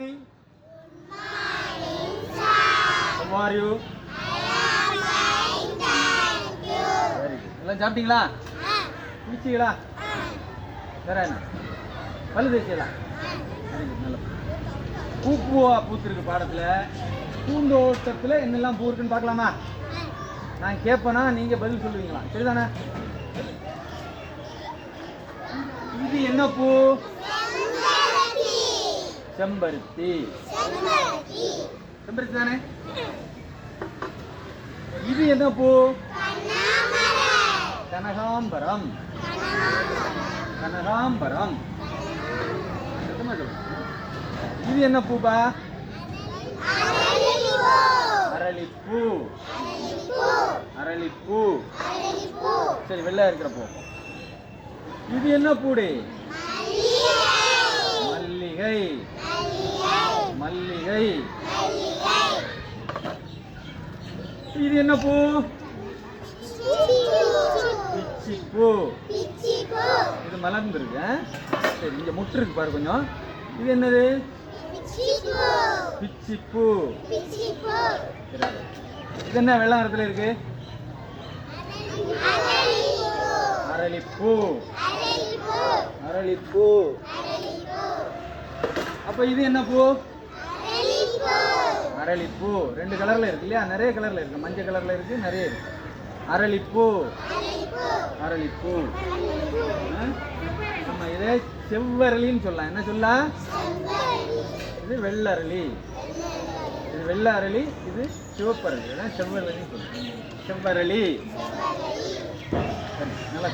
How are you? எல்லாம் சாப்பிட்டீங்களா? குளிச்சிங்களா? வேற என்ன? பல்லு தேய்ச்சிங்களா? Very பூ பூவா பூத்திருக்கு பாடத்துல. பூந்தோட்டத்துல என்னெல்லாம் பூ இருக்குன்னு பார்க்கலாமா? நான் கேட்பேனா நீங்க பதில் சொல்லுவீங்களா? சரிதானே? இது என்ன பூ? செம்பருத்தி. செம்பருத்தி. தானே? இது என்ன பூ? கனகாம்பரம். கனகாம்பரம். இது என்ன பூபா அரளிப்பூ. அரளிப்பூ. சரி வெள்ளை இருக்கிற பூ. இது என்ன பூடி? மல்லிகை இது என்ன பூ? பிச்சி பூ. இது மலர்ந்துருக்கு? சரி இங்க முட்டு இருக்கு பாரு கொஞ்சம். இது என்னது? பிச்சி பூ. இது என்ன வெள்ளை நிறத்துல இருக்கு? அரளிப்பூ. அரளிப்பூ. அப்ப இது என்ன பூ? அரளிப்பூ. ரெண்டு கலரில் இருக்கு இல்லையா? நிறைய கலரில் இருக்கு. மஞ்சள் கலரில் இருக்கு நிறைய இருக்கு. அரளிப்பூ. அரளிப்பூ. நம்ம இதே செவ்வரளின்னு சொல்லலாம். என்ன சொல்ல? இது வெள்ளரளி. இது வெள்ள அரளி இது சிவப்பரளி. இதான் செவ்வரளின்னு சொல்லலாம் செவ்வரளி. சரி நல்லா